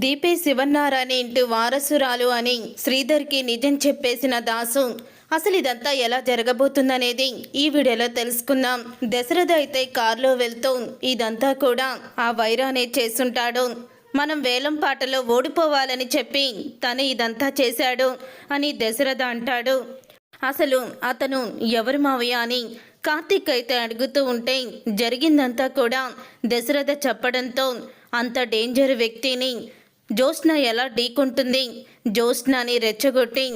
దీపే శివన్నారాయణ ఇంటి వారసురాలు అని శ్రీధర్కి నిజం చెప్పేసిన దాసు. అసలు ఇదంతా ఎలా జరగబోతుందనేది ఈ వీడియోలో తెలుసుకుందాం. దశరథ అయితే కారులో వెళ్తూ ఇదంతా కూడా ఆ వైరానే చేస్తుంటాడు. మనం వేలం పాటలో ఓడిపోవాలని చెప్పి తను ఇదంతా చేశాడు అని దశరథ అంటాడు. అసలు అతను ఎవరు మావయ్య అని కార్తీక్ అయితే అడుగుతూ ఉంటే జరిగిందంతా కూడా దశరథ చెప్పడంతో అంత డేంజర్ వ్యక్తిని జ్యోత్స్న ఎలా ఢీకొంటుంది? జ్యోత్స్నాని రెచ్చగొట్టి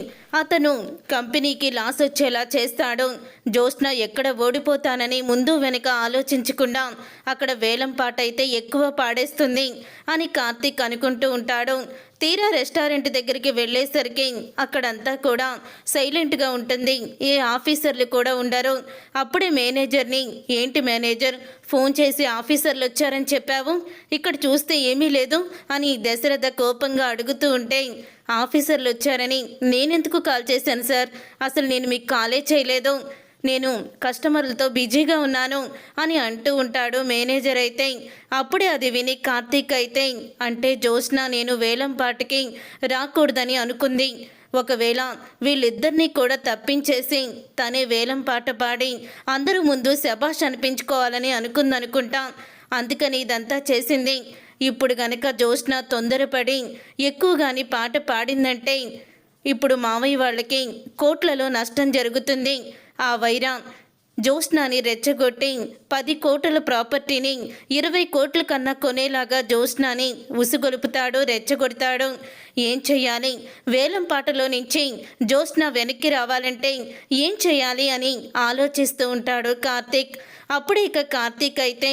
అతను కంపెనీకి లాస్ వచ్చేలా చేస్తాడు. జ్యోత్స్న ఎక్కడ ఓడిపోతానని ముందు వెనుక ఆలోచించకుండా అక్కడ వేలం పాట అయితే ఎక్కువ పాడేస్తుంది అని కార్తీక్ అనుకుంటూ ఉంటాడు. తీరా రెస్టారెంట్ దగ్గరికి వెళ్ళేసరికి అక్కడంతా కూడా సైలెంట్గా ఉంటుంది. ఏ ఆఫీసర్లు కూడా ఉండరు. అప్పుడే మేనేజర్ని ఏంటి మేనేజర్ ఫోన్ చేసి ఆఫీసర్లు వచ్చారని చెప్పావు? ఇక్కడ చూస్తే ఏమీ లేదు అని దశరథ కోపంగా అడుగుతూ ఉంటే ఆఫీసర్లు వచ్చారని నేనెందుకు కాల్ చేశాను సార్? అసలు నేను మీకు కాలే చేయలేదు. నేను కస్టమర్లతో బిజీగా ఉన్నాను అని అంటూ ఉంటాడు మేనేజర్ అయితే. అప్పుడే అది విని కార్తీక్ అయితే అంటే జ్యోత్స్న నేను వేలం పాటికి రాకూడదని అనుకుంది. ఒకవేళ వీళ్ళిద్దరినీ కూడా తప్పించేసి తనే వేలం పాట పాడి అందరూ ముందు శబాష్ అనిపించుకోవాలని అనుకుందనుకుంటా. అందుకని ఇదంతా చేసింది. ఇప్పుడు గనక జ్యోత్స్న తొందరపడి ఎక్కువగాని పాట పాడిందంటే ఇప్పుడు మావయ్య వాళ్ళకి కోట్లలో నష్టం జరుగుతుంది. ఆ వైరా జ్యోత్స్నాని రెచ్చగొట్టి పది కోట్ల ప్రాపర్టీని ఇరవై కోట్ల కన్నా కొనేలాగా జ్యోత్స్నాని ఉసుగొలుపుతాడు రెచ్చగొడతాడు. ఏం చెయ్యాలి? వేలం పాటలో నుంచి జ్యోత్స్న వెనక్కి రావాలంటే ఏం చేయాలి అని ఆలోచిస్తూ ఉంటాడు కార్తీక్. అప్పుడు ఇక కార్తీక్ అయితే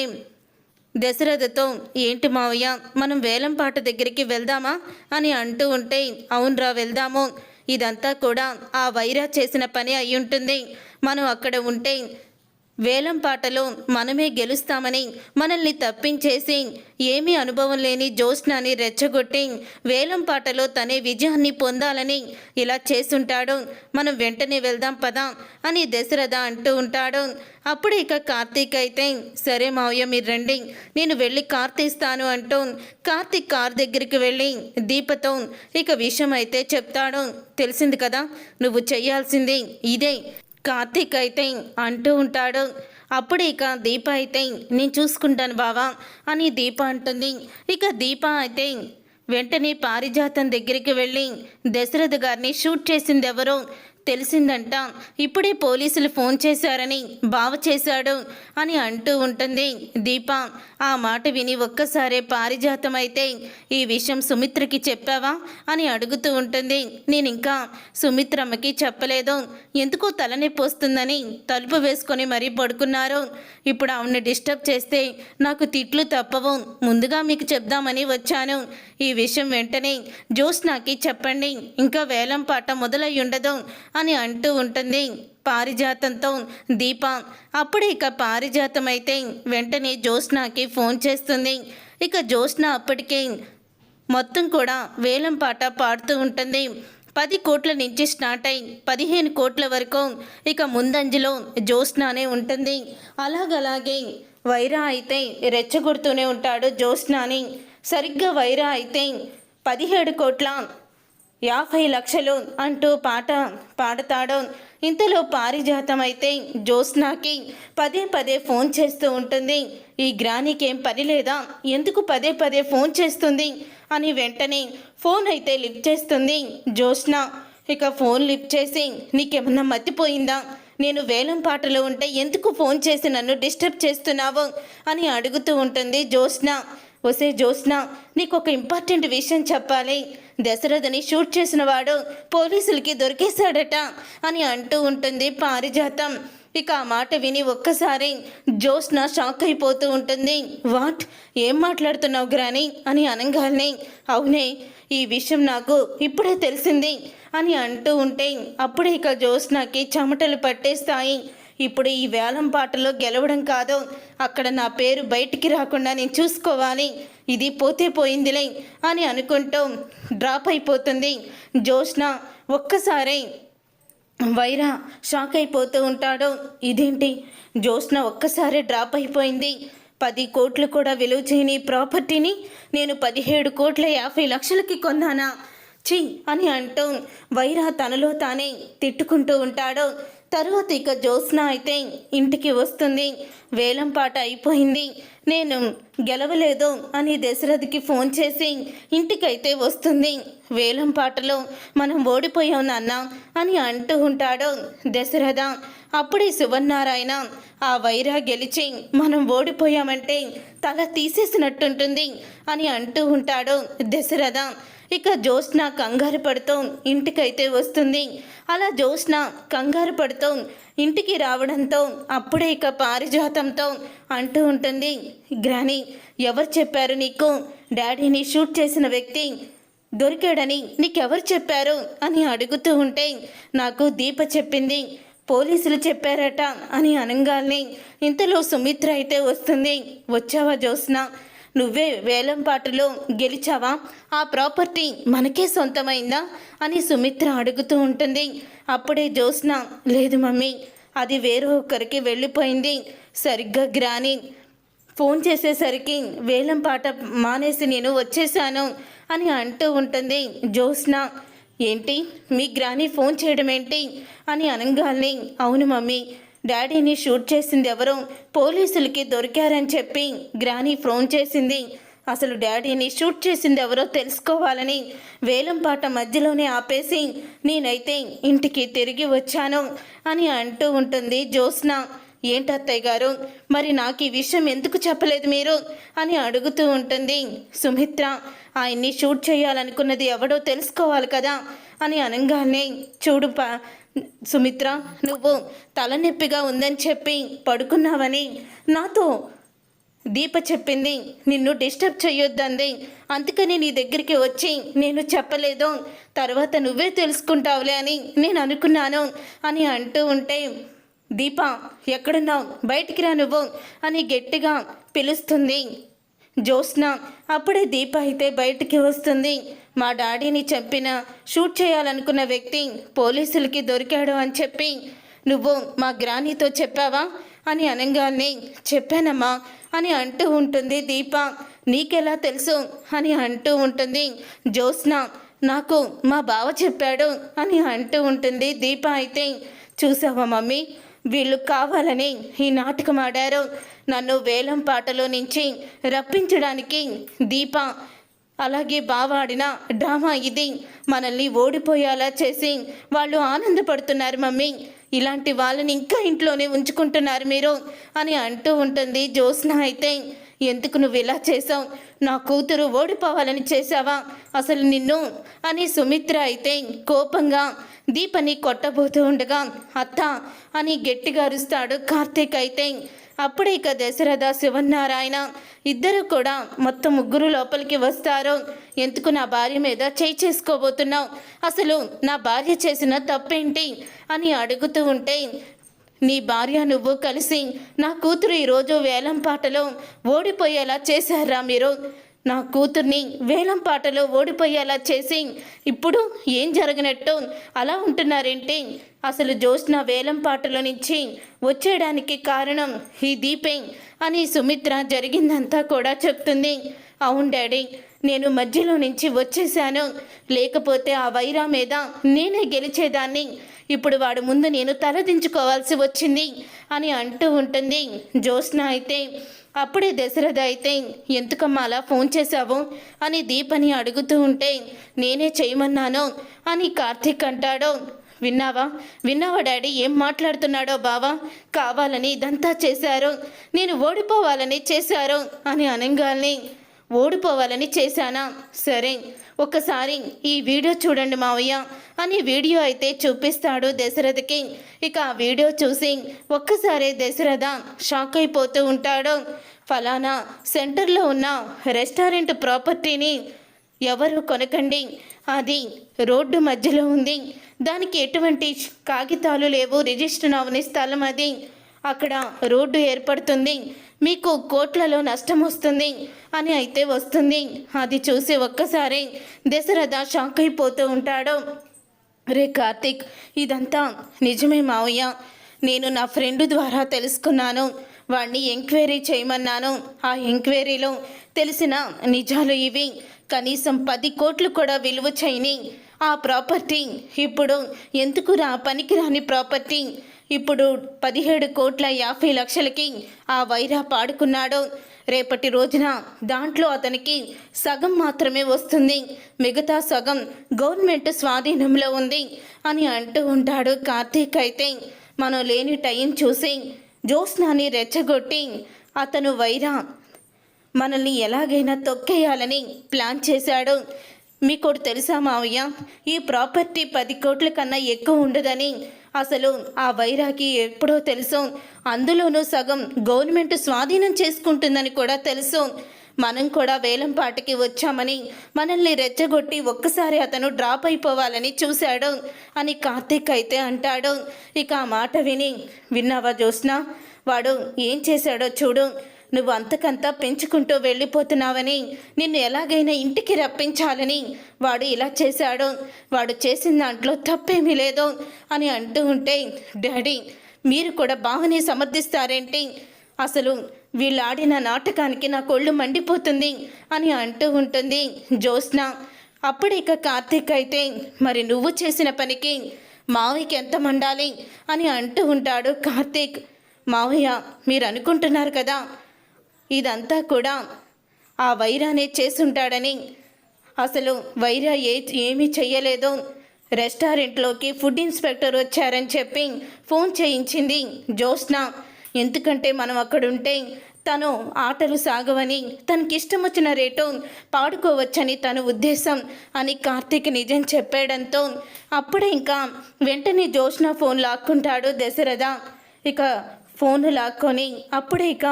దశరథతో ఏంటి మావయ్య మనం వేలంపాట దగ్గరికి వెళ్దామా? అని అంటూ ఉంటే అవునరా వెళ్దాము. ఇదంతా కూడా ఆ వైరా చేసిన పని అయి ఉంటుంది మనం అక్కడ ఉంటే వేలం పాటలో మనమే గెలుస్తామని మనల్ని తప్పించేసి ఏమీ అనుభవం లేని జ్యోత్స్నాని రెచ్చగొట్టి వేలం పాటలో తనే విజయాన్ని పొందాలని ఇలా చేస్తుంటాడు. మనం వెంటనే వెళ్దాం పదా అని దశరథ అంటూ ఉంటాడు. అప్పుడు ఇక కార్తీక్ అయితే సరే మావయ్య మీరు రండి. నేను వెళ్ళి కార్తీస్తాను అంటూ కార్తీక్ కార్ దగ్గరికి వెళ్ళి దీపతో ఇక విషయం అయితే చెప్తాడు. తెలిసింది కదా నువ్వు చేయాల్సింది ఇదే. కార్తీక్ అయితే అంటూ ఉంటాడు. అప్పుడు ఇక దీప అయితే నేను చూసుకుంటాను బావా అని దీప అంటుంది. ఇక దీప అయితే వెంటనే పారిజాతం దగ్గరికి వెళ్ళి దశరథ గారిని షూట్ చేసింది ఎవరో తెలిసిందంట. ఇప్పుడే పోలీసులు ఫోన్ చేశారని బావ చేశాడు అని అంటూ ఉంటుంది. దీప ఆ మాట విని ఒక్కసారే పారిజాతం అయితే ఈ విషయం సుమిత్రకి చెప్పావా అని అడుగుతూ ఉంటుంది. నేను ఇంకా సుమిత్రమ్మకి చెప్పలేదు. ఎందుకో తలనొప్పి వస్తుందని తలుపు వేసుకొని మరీ పడుకున్నారు. ఇప్పుడు ఆవిడని డిస్టర్బ్ చేస్తే నాకు తిట్లు తప్పవు. ముందుగా మీకు చెప్దామని వచ్చాను. ఈ విషయం వెంటనే జ్యోత్స్నాకి చెప్పండి. ఇంకా వేలం పాట మొదలై ఉండదు అని అంటూ ఉంటుంది. పారిజాతంతో దీప. అప్పుడు ఇక పారిజాతం అయితే వెంటనే జ్యోత్స్నాకి ఫోన్ చేస్తుంది. ఇక జ్యోత్స్న అప్పటికే మొత్తం కూడా వేలం పాట పాడుతూ ఉంటుంది. పది కోట్ల నుంచి స్టార్ట్ అయి పదిహేను కోట్ల వరకు ఇక ముందంజలో జ్యోత్స్నానే ఉంటుంది. అలాగలాగే వైరా అయితే రెచ్చగొడుతూనే ఉంటాడు జ్యోత్స్నాని. సరిగ్గా వైరా అయితే పదిహేడు కోట్ల యాభై లక్షలు అంటూ పాట పాడతాడు. ఇంతలో పారిజాతం అయితే జ్యోత్స్నాకి పదే పదే ఫోన్ చేస్తూ ఉంటుంది. ఈ గ్రానికి ఏం పని లేదా? ఎందుకు పదే పదే ఫోన్ చేస్తుంది? అని వెంటనే ఫోన్ అయితే లిఫ్ట్ చేస్తుంది జ్యోత్స్న. ఇక ఫోన్ లిఫ్ట్ చేసి నీకేమన్నా మర్చిపోయిందా నేను వేలం పాటలో ఉంటే ఎందుకు ఫోన్ చేసి నన్ను డిస్టర్బ్ చేస్తున్నావు? అని అడుగుతూ ఉంటుంది జ్యోత్స్న. ఒసే జ్యోత్స్న నీకు ఒక ఇంపార్టెంట్ విషయం చెప్పాలి. దశరథని షూట్ చేసిన వాడు పోలీసులకి దొరికేశాడట అని అంటూ ఉంటుంది పారిజాతం. ఇక ఆ మాట విని ఒక్కసారి జ్యోత్స్న షాక్ అయిపోతూ ఉంటుంది. వాట్? ఏం మాట్లాడుతున్నావు గ్రాని? అని అనగానే అవునే ఈ విషయం నాకు ఇప్పుడే తెలిసింది అని అంటూ ఉంటే అప్పుడే ఇక జ్యోత్స్నకి చెమటలు పట్టేస్తాయి. ఇప్పుడు ఈ వేలం పాటలో గెలవడం కాదు. అక్కడ నా పేరు బయటికి రాకుండా నేను చూసుకోవాలి. ఇది పోతే పోయిందిలే అని అనుకుంటూ డ్రాప్ అయిపోతుంది. జోష్న ఒక్కసారి వైరా షాక్ అయిపోతూ ఉంటాడు. ఇదేంటి? జ్యోత్స్న ఒక్కసారి డ్రాప్ అయిపోయింది. పది కోట్లు కూడా విలువ చేయని ప్రాపర్టీని నేను పదిహేడు కోట్ల యాభై లక్షలకి కొన్నానా? ఛీ! అని అంటూ వైరా తనలో తానే తిట్టుకుంటూ ఉంటాడు. తరువాత ఇక జ్యోత్స్న అయితే ఇంటికి వస్తుంది. వేలం పాట అయిపోయింది. నేను గెలవలేదు అని దశరథకి ఫోన్ చేసి ఇంటికైతే వస్తుంది. వేలం పాటలో మనం ఓడిపోయాం నాన్న అని అంటూ ఉంటాడు దశరథ. అప్పుడే శివన్నారాయణ ఆ వైరా గెలిచి మనం ఓడిపోయామంటే తల తీసేసినట్టుంటుంది అని అంటూ ఉంటాడు దశరథ. ఇక జ్యోత్స్న కంగారు పడుతూ ఇంటికైతే వస్తుంది. అలా జ్యోత్స్న కంగారు పడుతూ ఇంటికి రావడంతో అప్పుడే ఇక పారిజాతంతో అంటూ ఉంటుంది. గ్రాని ఎవరు చెప్పారు నీకు? డాడీని షూట్ చేసిన వ్యక్తి దొరికాడని నీకెవరు చెప్పారు? అని అడుగుతూ ఉంటే నాకు దీప చెప్పింది పోలీసులు చెప్పారట అని అనగానే ఇంతలో సుమిత్ర అయితే వస్తుంది. వచ్చావా జ్యోత్స్న? నువ్వే వేలం పాటలో గెలిచావా? ఆ ప్రాపర్టీ మనకే సొంతమైందా? అని సుమిత్ర అడుగుతూ ఉంటుంది. అప్పుడే జ్యోత్స్న లేదు మమ్మీ అది వేరే ఒకరికి వెళ్ళిపోయింది. సరిగ్గా గ్రాని. ఫోన్ చేసేసరికి వేలం పాట మానేసి నేను వచ్చేసాను అని అంటూ ఉంటుంది జ్యోత్స్న. ఏంటి? మీ గ్రాని ఫోన్ చేయడం ఏంటి అని అనగానే అవును మమ్మీ డాడీని షూట్ చేసింది ఎవరో పోలీసులకి దొరికారని చెప్పి గ్రాని ఫోన్ చేసింది. అసలు డాడీని షూట్ చేసింది ఎవరో తెలుసుకోవాలని వేలం పాట మధ్యలోనే ఆపేసి నేనైతే ఇంటికి తిరిగి వచ్చాను అని అంటూ ఉంటుంది జ్యోత్స్న. ఏంటత్తయ్య గారు? మరి నాకు ఈ విషయం ఎందుకు చెప్పలేదు మీరు? అని అడుగుతూ ఉంటుంది సుమిత్ర. ఆయన్ని షూట్ చేయాలనుకున్నది ఎవడో తెలుసుకోవాలి కదా అని అనగానే చూడు పా సుమిత్ర నువ్వు తలనొప్పిగా ఉందని చెప్పి పడుకున్నావని నాతో దీప చెప్పింది. నిన్ను డిస్టర్బ్ చేయొద్దంది అందుకని నీ దగ్గరికి వచ్చి నేను చెప్పలేదు. తర్వాత నువ్వే తెలుసుకుంటావులే అని నేను అనుకున్నాను అని అంటూ ఉంటే దీప ఎక్కడున్నావు? బయటికి రా నువ్వు అని గట్టిగా పిలుస్తుంది. జ్యోత్స్న అప్పుడే దీప అయితే బయటికి వస్తుంది. మా డాడీని చంపిన షూట్ చేయాలనుకున్న వ్యక్తి పోలీసులకి దొరికాడు అని చెప్పి నువ్వు మా గ్రానీతో చెప్పావా? అని అనగానే చెప్పానమ్మా అని అంటూ ఉంటుంది దీప. నీకెలా తెలుసు? అని అంటూ ఉంటుంది జ్యోత్స్న. నాకు మా బావ చెప్పాడు అని అంటూ ఉంటుంది దీప అయితే. చూసావా మమ్మీ? వీళ్ళు కావాలని ఈ నాటకం ఆడారు. నన్ను వేలం పాటలో నుంచి రప్పించడానికి దీప అలాగే బావాడిన డ్రామా ఇది. మనల్ని ఓడిపోయేలా చేసి వాళ్ళు ఆనందపడుతున్నారు మమ్మీ. ఇలాంటి వాళ్ళని ఇంకా ఇంట్లోనే ఉంచుకుంటున్నారు మీరు అని అంటూ ఉంటుంది జ్యోత్స్న అయితే. ఎందుకు నువ్వు ఇలా చేసావు నా కూతురు ఓడిపోవాలని చేసావా అసలు నిన్ను అని సుమిత్ర అయితే కోపంగా దీపని కొట్టబోతూ ఉండగా అత్త అని గట్టిగా అరుస్తాడు కార్తీక్ అయితే. అప్పుడే ఇక దశరథ శివనారాయణ ఇద్దరు కూడా మొత్తం ముగ్గురు లోపలికి వస్తారు. ఎందుకు నా భార్య మీద చేయి చేసుకోబోతున్నావు? అసలు నా భార్య చేసిన తప్పేంటి? అని అడుగుతూ ఉంటే నీ భార్య నువ్వు కలిసి నా కూతురు ఈరోజు వేలం పాటలో ఓడిపోయేలా చేశారా మీరు? నా కూతుర్ని వేలం పాటలో ఓడిపోయేలా చేసి ఇప్పుడు ఏం జరిగినట్టు అలా ఉంటున్నారేంటి? అసలు జ్యోత్స్న వేలం పాటలో నుంచి వచ్చేయడానికి కారణం ఈ దీపే అని సుమిత్ర జరిగిందంతా కూడా చెప్తుంది. అవును డాడీ నేను మధ్యలో నుంచి వచ్చేసాను లేకపోతే ఆ వైరా మీద నేనే గెలిచేదాన్ని. ఇప్పుడు వాడు ముందు నేను తలదించుకోవాల్సి వచ్చింది అని అంటూ ఉంటుంది. జ్యోత్స్న అయితే అప్పుడే దశరథ అయితే ఎందుకమ్మా అలా ఫోన్ చేశావు? అని దీపని అడుగుతూ ఉంటే నేనే చేయమన్నాను అని కార్తీక్ అంటాడు. విన్నావా? విన్నావా డాడీ? ఏం మాట్లాడుతున్నాడో బావా? కావాలని ఇదంతా చేశారు. నేను ఓడిపోవాలని చేశారు అని అనంగాల్ని ఓడిపోవాలని చేశానా? సరే ఒక్కసారి ఈ వీడియో చూడండి మావయ్య అని వీడియో అయితే చూపిస్తాడు దశరథకి. ఇక ఆ వీడియో చూసి ఒక్కసారి దశరథ షాక్ అయిపోతూ ఉంటాడు. ఫలానా సెంటర్లో ఉన్న రెస్టారెంట్ ప్రాపర్టీని ఎవరు కొనకండి? అది రోడ్డు మధ్యలో ఉంది. దానికి ఎటువంటి కాగితాలు లేవు. రిజిస్టర్ అవని స్థలం అది. అక్కడ రోడ్డు ఏర్పడుతుంది. మీకు కోట్లలో నష్టం వస్తుంది అని అయితే వస్తుంది. అది చూసి ఒక్కసారి దశరథ షాక్ అయిపోతూ ఉంటాడు. రే కార్తిక్ ఇదంతా నిజమే మావయ్య. నేను నా ఫ్రెండ్ ద్వారా తెలుసుకున్నాను. వాణ్ణి ఎంక్వైరీ చేయమన్నాను. ఆ ఎంక్వైరీలో తెలిసిన నిజాలు ఇవి. కనీసం పది కోట్లు కూడా విలువ చేయని ఆ ప్రాపర్టీ. ఇప్పుడు ఎందుకు రా పనికిరాని ప్రాపర్టీ? ఇప్పుడు పదిహేడు కోట్ల యాభై లక్షలకి ఆ వైరా పాడుకున్నాడు. రేపటి రోజున దాంట్లో అతనికి సగం మాత్రమే వస్తుంది. మిగతా సగం గవర్నమెంట్ స్వాధీనంలో ఉంది అని అంటూ ఉంటాడు కార్తీక్ అయితే. మనం లేని టైం చూసి జ్యోత్స్నాని రెచ్చగొట్టి అతను వైరా మనల్ని ఎలాగైనా తొక్కేయాలని ప్లాన్ చేశాడు. మీకోటి తెలుసా మావయ్య? ఈ ప్రాపర్టీ పది కోట్ల కన్నా ఎక్కువ ఉండదని. అసలు ఆ వైరాకి ఎప్పుడో తెలుసు. అందులోనూ సగం గవర్నమెంట్ స్వాధీనం చేసుకుంటుందని కూడా తెలుసు. మనం కూడా వేలంపాటకి వచ్చామని మనల్ని రెచ్చగొట్టి ఒక్కసారి అతను డ్రాప్ అయిపోవాలని చూశాడు అని కార్తీక్ అయితే అంటాడు. ఇక ఆ మాట విని విన్నావా జ్యోత్స్న? వాడు ఏం చేశాడో చూడు. నువ్వు అంతకంతా పెంచుకుంటూ వెళ్ళిపోతున్నావని నిన్ను ఎలాగైనా ఇంటికి రప్పించాలని వాడు ఇలా చేశాడు. వాడు చేసిన దాంట్లో తప్పేమీ లేదు అని అంటూ ఉంటే డాడీ మీరు కూడా బాగానే సమర్థిస్తారేంటి? అసలు వీళ్ళు ఆడిన నాటకానికి నా కొళ్ళు మండిపోతుంది అని అంటూ ఉంటుంది జ్యోత్స్న. అప్పుడు ఇక కార్తీక్ అయితే మరి నువ్వు చేసిన పనికి మావయ్యకి ఎంత మండాలి? అని అంటూ ఉంటాడు కార్తీక్. మావయ్య మీరు అనుకుంటున్నారు కదా ఇదంతా కూడా ఆ వైరానే చేసుంటాడని అసలు వైరా ఏ ఏమీ చెయ్యలేదు. రెస్టారెంట్లోకి ఫుడ్ ఇన్స్పెక్టర్ వచ్చారని చెప్పి ఫోన్ చేయించింది జ్యోత్స్న. ఎందుకంటే మనం అక్కడుంటే తను ఆటలు సాగవని తనకి ఇష్టం వచ్చిన రేటు పాడుకోవచ్చని తన ఉద్దేశం అని కార్తీక్ నిజం చెప్పాడంతో అప్పుడే ఇంకా వెంటనే జ్యోత్స్న ఫోన్ లాక్కుంటాడు దశరథ. ఇక ఫోన్ లాక్కొని అప్పుడే ఇక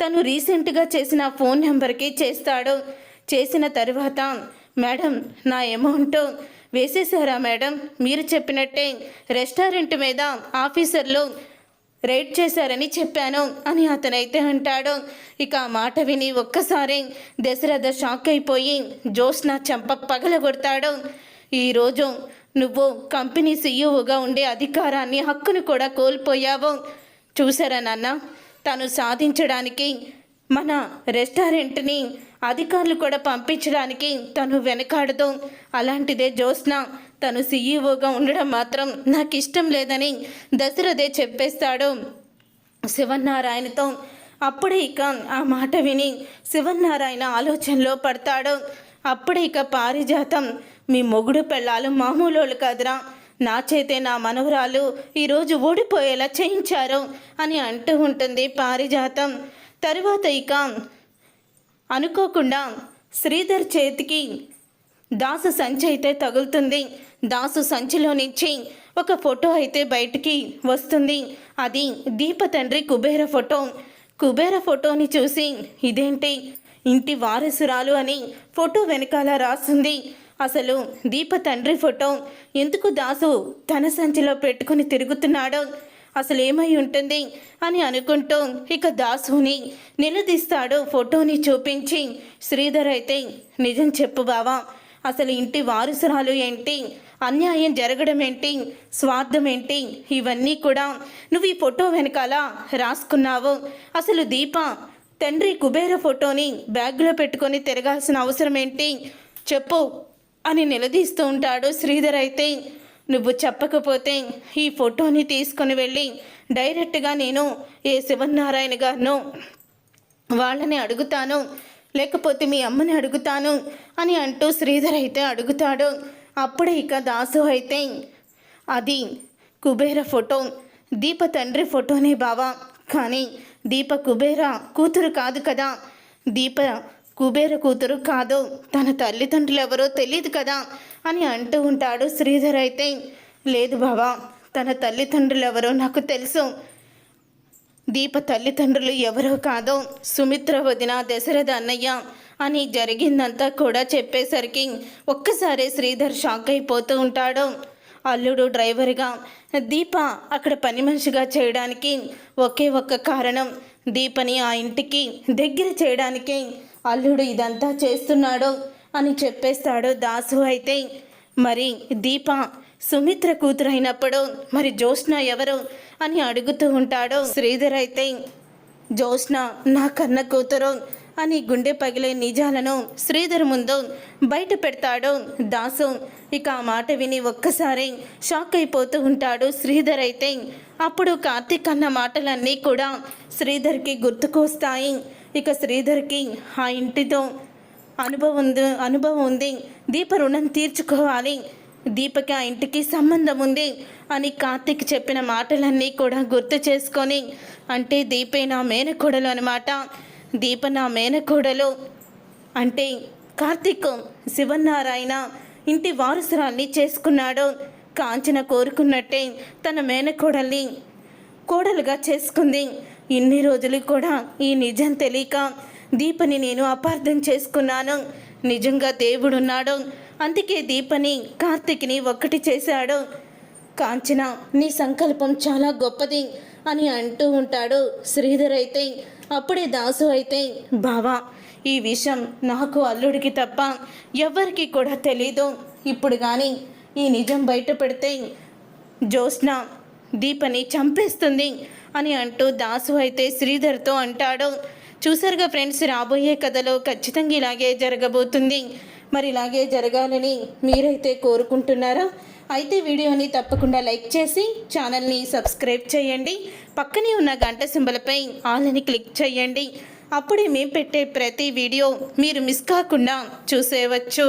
తను రీసెంట్గా చేసిన ఫోన్ నెంబర్కి చేస్తాడు. చేసిన తర్వాత మేడం నా అమౌంట్ వేసేసారా మేడం? మీరు చెప్పినట్టే రెస్టారెంట్ మీద ఆఫీసర్లు రైడ్ చేశారని చెప్పాను అని అతనైతే అంటాడు. ఇక ఆ మాట విని ఒక్కసారి దశరథ షాక్ అయిపోయి జోష్న చెంప పగలగొడతాడు. ఈరోజు నువ్వు కంపెనీ సీఈఓగా ఉండే అధికారాన్ని హక్కును కూడా కోల్పోయావు. చూసారా నాన్న? తను సాధించడానికి మన రెస్టారెంట్ని అధికారులు కూడా పంపించడానికి తను వెనకాడదు. అలాంటిదే జ్యోత్స్న తను సీఈఓగా ఉండడం మాత్రం నాకు ఇష్టం లేదని దశరథే చెప్పేస్తాడు. శివనారాయణతో అప్పుడే ఇక ఆ మాట విని శివనారాయణ ఆలోచనలో పడతాడు. అప్పుడే ఇక పారిజాతం మీ మొగుడు పెళ్ళాలు మామూలు కదరా. నా చేతే నా మనవరాలు ఈరోజు ఓడిపోయేలా చేయించారు అని అంటూ ఉంటుంది పారిజాతం. తరువాత ఇక అనుకోకుండా శ్రీధర్ చేతికి దాసు సంచి అయితే తగులుతుంది. దాసు సంచిలో నుంచి ఒక ఫోటో అయితే బయటికి వస్తుంది. అది దీప తండ్రి కుబేర ఫోటో. కుబేర ఫోటోని చూసి ఇదేంటి? ఇంటి వారసురాలు అని ఫోటో వెనకాల రాస్తుంది. అసలు దీప తండ్రి ఫోటో ఎందుకు దాసు తన సంచిలో పెట్టుకుని తిరుగుతున్నాడో అసలు ఏమై ఉంటుంది అని అనుకుంటూ ఇక దాసుని నిలదీస్తాడు ఫోటోని చూపించి శ్రీధర్ అయితే నిజం చెప్పు బావా అసలు ఇంటి వారసురాలు ఏంటి అన్యాయం జరగడం ఏంటి స్వార్థం ఏంటి ఇవన్నీ కూడా నువ్వు ఈ ఫోటో వెనకాల రాసుకున్నావు. అసలు దీప తండ్రి కుబేర ఫోటోని బ్యాగ్లో పెట్టుకొని తిరగాల్సిన అవసరం ఏంటి? చెప్పు. అని నిలదీస్తూ ఉంటాడు. శ్రీధర్ అయితే నువ్వు చెప్పకపోతే ఈ ఫోటోని తీసుకొని వెళ్ళి డైరెక్ట్గా నేను ఏ శివనారాయణ గారినో వాళ్ళని అడుగుతాను లేకపోతే మీ అమ్మని అడుగుతాను అని అంటూ శ్రీధర్ అయితే అడుగుతాడు. అప్పుడే ఇక దాసు అయితే అది కుబేర ఫోటో దీప తండ్రి ఫోటోనే బావా కానీ దీప కుబేర కూతురు కాదు కదా దీప కుబేర కూతురు కాదు తన తల్లిదండ్రులు ఎవరో తెలియదు కదా అని అంటూ ఉంటాడు శ్రీధర్ అయితే. లేదు బావా తన తల్లిదండ్రులు ఎవరో నాకు తెలుసు. దీప తల్లిదండ్రులు ఎవరో కాదో సుమిత్ర వదిన దశరథ అన్నయ్య అని జరిగిందంతా కూడా చెప్పేసరికి ఒక్కసారి శ్రీధర్ షాక్ అయిపోతూ ఉంటాడు. అల్లుడు డ్రైవర్గా దీప అక్కడ పని మనిషిగా చేయడానికి ఒకే ఒక్క కారణం. దీపని ఆ ఇంటికి దగ్గర చేయడానికి అల్లుడు ఇదంతా చేస్తున్నాడు అని చెప్పేస్తాడు దాసు అయితే. మరి దీప సుమిత్ర కూతురు అయినప్పుడు మరి జ్యోత్స్న ఎవరు అని అడుగుతూ ఉంటాడు శ్రీధర్ అయితే. జ్యోత్స్న నా కన్న కూతురు అని గుండె పగిలే నిజాలను శ్రీధర్ ముందు బయట పెడతాడు దాసు. ఇక ఆ మాట విని ఒక్కసారి షాక్ అయిపోతూ ఉంటాడు శ్రీధర్ అయితే. అప్పుడు కార్తీక్ అన్న మాటలన్నీ కూడా శ్రీధర్కి గుర్తుకొస్తాయి. ఇక శ్రీధర్కి ఆ ఇంటితో అనుభవం ఉంది అనుభవం ఉంది. దీప రుణం తీర్చుకోవాలి. దీపకి ఆ ఇంటికి సంబంధం ఉంది అని కార్తీక్ చెప్పిన మాటలన్నీ కూడా గుర్తు చేసుకొని అంటే దీపే నా మేనకోడలు అనమాట దీప నా మేనకోడలు. అంటే కార్తీక్ శివనారాయణ ఇంటి వారసురాల్ని చేసుకున్నాడు. కాంచన కోరుకున్నట్టే తన మేనకోడల్ని కోడలుగా చేసుకుంది. ఇన్ని రోజులు కూడా ఈ నిజం తెలియక దీపని నేను అపార్థం చేసుకున్నాను. నిజంగా దేవుడున్నాడు. అందుకే దీపని కార్తిక్ని ఒక్కటి చేశాడు. కాంచన నీ సంకల్పం చాలా గొప్పది అని అంటూ ఉంటాడు శ్రీధర్ అయితే. అప్పుడే దాసు అయితే బావా ఈ విషయం నాకు అల్లుడికి తప్ప ఎవరికి కూడా తెలీదు. ఇప్పుడు కానీ ఈ నిజం బయట పెడితే జ్యోత్స్న దీపని చంపేస్తుంది అని అంటూ దాసు అయితే శ్రీధర్తో అంటాడు. చూసారుగా ఫ్రెండ్స్ రాబోయే కథలో ఖచ్చితంగా ఇలాగే జరగబోతుంది. మరి ఇలాగే జరగాలని మీరైతే కోరుకుంటున్నారా? అయితే వీడియోని తప్పకుండా లైక్ చేసి ఛానల్ని సబ్స్క్రైబ్ చేయండి. పక్కనే ఉన్న గంట సింబలపై ఆల్ అని క్లిక్ చేయండి. అప్పుడే మేము పెట్టే ప్రతి వీడియో మీరు మిస్ కాకుండా చూసేవచ్చు